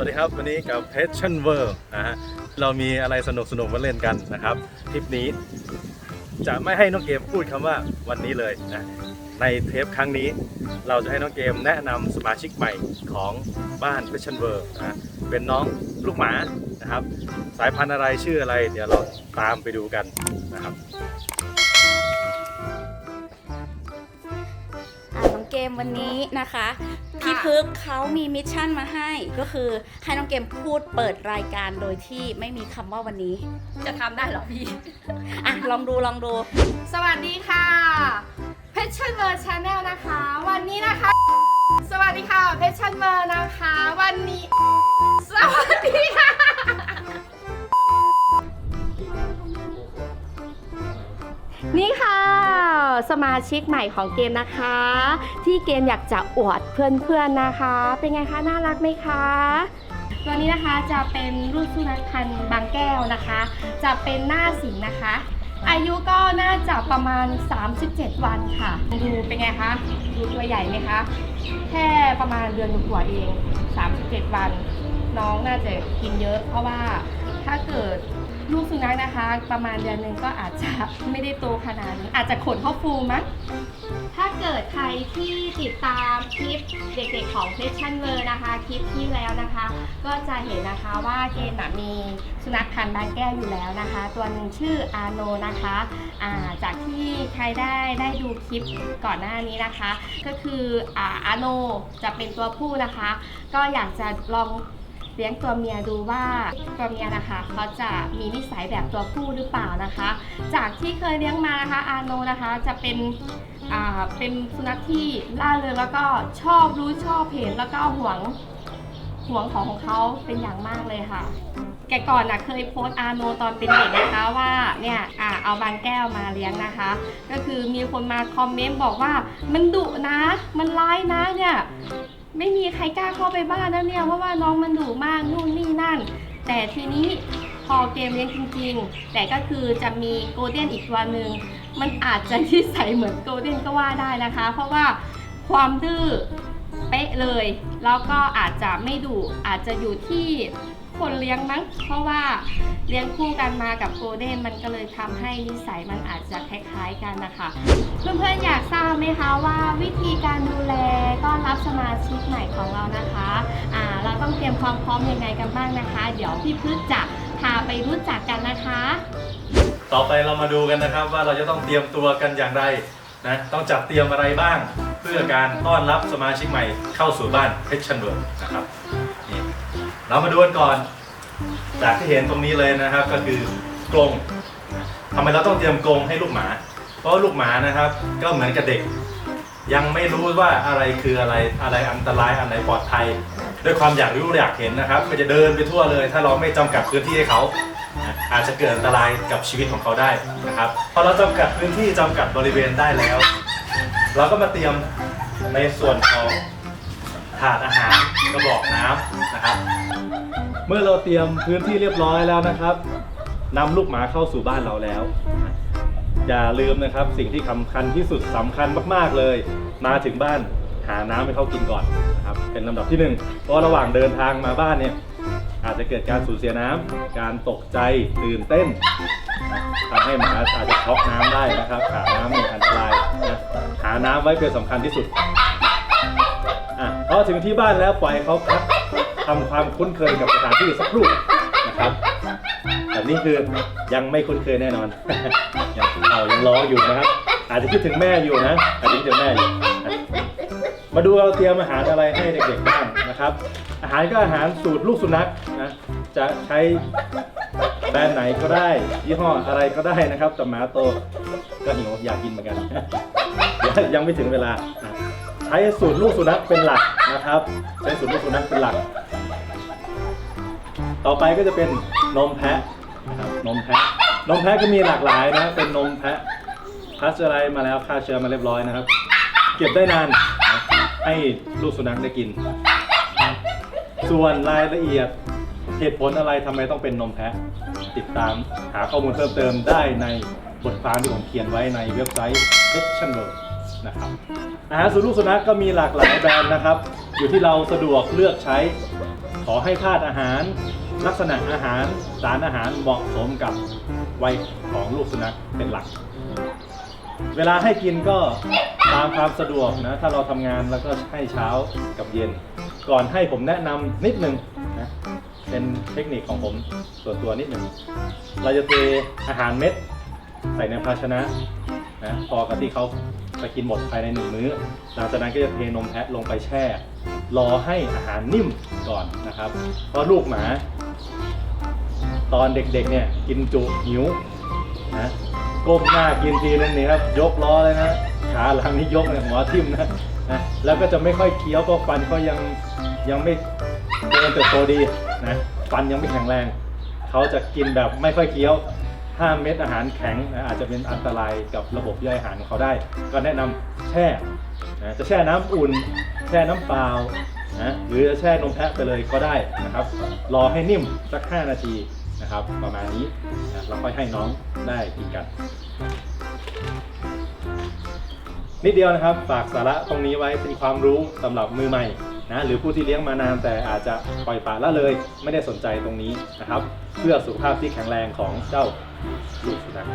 วัสดีครับวันนี้กับ Passion World นะฮะเรามีอะไรสนุกสนุกมาเล่นกันนะครับทริปนี้จะไม่ให้น้องเกมพูดคำว่าวันนี้เลยนะในเทปครั้งนี้ เราจะให้น้องเกมแนะนำสมาชิกใหม่ของบ้าน Passion World นะเป็นน้องลูกหมานะครับ สายพันธุ์อะไรชื่ออะไร เดี๋ยวเราตามไปดูกันนะครับน้องเกมวันนี้นะคะ พี่พึกเขามีมิชชั่นมาให้ ก็คือให้น้องเกมพูดเปิดรายการโดยที่ไม่มีคำว่าวันนี้ จะทำได้เหรอพี่ อะ ลองดูลองดู สวัสดีค่ะเพชรชันเวอร์ชาแนลนะคะ วันนี้นะคะ สวัสดีค่ะเพชรชันเวอร์นะคะ วันนี้ สวัสดีค่ะ นี่ค่ะ สมาชิกใหม่ของเกมนะคะ ที่เกมอยากจะอวดเพื่อนๆนะคะ เป็นไงคะน่ารักไหมคะตัวนี้นะคะจะเป็นรุ่นสุนัขพันธ์บางแก้วนะคะ จะเป็นหน้าสิงนะคะ อายุก็น่าจะประมาณ 37 วันค่ะ ดูเป็นไงคะดูตัวใหญ่ไหมคะแค่ประมาณเดือนกว่าเอง 37 วัน น้องน่าจะกินเยอะ เพราะว่าถ้าเกิด ลูกสุนัขนะคะ ประมาณเดือนหนึ่งก็อาจจะไม่ได้โตขนาดนี้อาจจะขนเข้าฟูมั้งถ้าเกิดใครที่ติดตามคลิปเด็กๆของเพชชั่นเวอร์นะคะคลิปที่แล้วนะคะ ก็จะเห็นนะคะว่าเกมมีสุนัขพันธุ์บางแก้วอยู่แล้วนะคะ ตัวหนึ่งชื่ออาโนนะคะาจากที่ใครได้ได้ดูคลิปก่อนหน้านี้นะคะ ก็คืออาโนจะเป็นตัวผู้นะคะ ก็อยากจะลอง เลี้ยงตัวเมียดูว่าตัวเมียนะคะเขาจะมีนิสัยแบบตัวผู้หรือเปล่านะคะ จากที่เคยเลี้ยงมานะคะอาโนนะคะจะเป็นอ่าเป็นสุนัขที่ล่าเริงแล้วก็ชอบรู้ชอบเห็นแล้วก็หวงหวงของของเขาเป็นอย่างมากเลยค่ะ แกก่อนนะเคยโพสอาโนตอนเป็นเด็กนะคะว่าเนี่ยอ่าเอาบางแก้วมาเลี้ยงนะคะ ก็คือมีคนมาคอมเมนต์บอกว่ามันดุนะ มันร้ายนะเนี่ย ไม่มีใครกล้าเข้าไปบ้านนะเนี่ยเพราะว่าน้องมันดุมากนู่นนี่นั่น แต่ทีนี้พอเกมเลี้ยงจริงๆ แต่ก็คือจะมีโกลเด้นอีกตัวหนึ่งมันอาจจะที่ใส่เหมือนโกลเด้นก็ว่าได้นะคะ เพราะว่าความดื้อเป๊ะเลย แล้วก็อาจจะไม่ดุอาจจะอยู่ที่คนเลี้ยงมั้ง เพราะว่าเลี้ยงคู่กันมากับโกลเด้นมันก็เลยทำให้นิสัยมันอาจจะคล้ายๆกันนะคะ เพื่อนๆอยากทราบ ไหมคะว่าวิธีการดูแลต้อนรับสมาชิกใหม่ของเรานะคะอ่าเราต้องเตรียมความพร้อมยังไงกันบ้างนะคะ เดี๋ยวพี่พืชจะพาไปรู้จักกันนะคะ ต่อไปเรามาดูกันนะครับว่าเราจะต้องเตรียมตัวกันอย่างไรนะต้องจัดเตรียมอะไรบ้าง เพื่อการต้อนรับสมาชิกใหม่เข้าสู่บ้านเพชรชันเวิร์นะครับนี่เรามาดูกันก่อน จากที่เห็นตรงนี้เลยนะครับก็คือกรงทำไมเราต้องเตรียมกรงให้ลูกหมา ราะลูกหมานะครับ ก็เหมือนกับเด็ก ยังไม่รู้ว่าอะไรคืออะไรอะไรอันตรายอันไหนปลอดภัยด้วยความอยากรู้อยากเห็นนะครับก็จะเดินไปทั่วเลย ถ้าเราไม่จำกัดพื้นที่ให้เขาอาจจะเกิดอันตรายกับชีวิตของเขาได้นะครับพอเราจำกัดพื้นที่จำกัดบริเวณได้แล้ว เราก็มาเตรียมในส่วนของถาดอาหารกระบอกน้ำนะครับ เมื่อเราเตรียมพื้นที่เรียบร้อยแล้วนะครับนำลูกหมาเข้าสู่บ้านเราแล้ว อย่าลืมนะครับ สิ่งที่สำคัญที่สุดสำคัญมากๆเลย มาถึงบ้านหาน้ำให้เขากินก่อนนะครับเป็นลำดับที่หนึ่งเพราะระหว่างเดินทางมาบ้านเนี่ยอาจจะเกิดการสูญเสียน้ำการตกใจตื่นเต้นทำให้หมาอาจจะช็อกน้ำได้นะครับขาน้ำเนี่ยอันตรายนะหาน้ำไว้เป็นสำคัญที่สุด อะพอถึงที่บ้านแล้วปล่อยเขาพักทำความคุ้นเคยกับสถานที่สักครู่นะครับ แต่นี่คือยังไม่คุ้นเคยแน่นอน ยังเอายังรออยู่นะครับ อาจจะคิดถึงแม่อยู่นะ อาจจะคิดถึงแม่อยู่มาดูเราเตรียมอาหารอะไรให้เด็กๆบ้างนะครับ อาหารก็อาหารสูตรลูกสุนัขนะ จะใช้แบรนด์ไหนก็ได้ ยี่ห้ออะไรก็ได้นะครับแต่หมาโตก็หิวอยากกินเหมือนกัน ยังไม่ถึงเวลา ใช้สูตรลูกสุนัขเป็นหลักนะครับ ใช้สูตรลูกสุนัขเป็นหลัก ต่อไปก็จะเป็นนมแพะ นะครับนมแพะนมแพะก็มีหลากหลายนะเป็นนมแพะพัชไรมาแล้วฆ่าเชื้อมาเรียบร้อยนะครับ เก็บได้นานนะให้ลูกสุนัขได้กิน ส่วนรายละเอียดเหตุผลอะไรทำไมต้องเป็นนมแพะ ติดตามหาข้อมูลเพิ่มเติมได้ในบทความที่ผมเขียนไว้ในเว็บไซต์ a c t i o n w o r l นะครับอาหารสูตรลูกสุนัขก็มีหลากหลายแบรนด์นะครับ อยู่ที่เราสะดวกเลือกใช้ ขอให้ธาตุอาหาร ลักษณะอาหารสารอาหารเหมาะสมกับวัยของลูกสุนัขเป็นหลัก เวลาให้กินก็ตามความสะดวกนะ ถ้าเราทำงานแล้วก็ให้เช้ากับเย็น ก่อนให้ผมแนะนำนิดนึงนะเป็นเทคนิคของผมส่วนตัวนิดหนึ่ง เราจะเทอาหารเม็ด ใส่ในภาชนะนะพอกับที่เขาไปกินหมดภายในหนึ่งมื้อ หลังจากนั้นก็จะเทนมแพะลงไปแช่ รอให้อาหารนิ่มก่อนนะครับ เพราะลูกหมา ตอนเด็กๆเนี่ยกินจุหิวนะก้มหน้ากินทีนึงเนี่ครับยกล้อเลยนะขาหลังนี่ยกเนี่ยหัวทิ่มนะนะแล้วก็จะไม่ค่อยเคี้ยวเพราะฟันก็ยังยังไม่เจริญเติบโตดีนะฟันยังไม่แข็งแรง เขาจะกินแบบไม่ค่อยเคี้ยวห้ามเม็ดอาหารแข็งนะอาจจะเป็นอันตรายกับระบบย่อยอาหารของเขาได้ ก็แนะนำแช่นะจะแช่น้ำอุ่น แช่น้ำเปล่า นะหรือจะแช่นมแพะไปเลยก็ได้นะครับ รอให้นิ่มสัก 5 นาทีนะครับ ประมาณนี้นะเราค่อยให้น้องได้กินกัน นิดเดียวนะครับฝากสาระตรงนี้ไว้เป็นความรู้สำหรับมือใหม่นะหรือผู้ที่เลี้ยงมานานแต่อาจจะปล่อยปละละเลย ไม่ได้สนใจตรงนี้นะครับ เพื่อสุขภาพที่แข็งแรงของเจ้าลูกสุนัข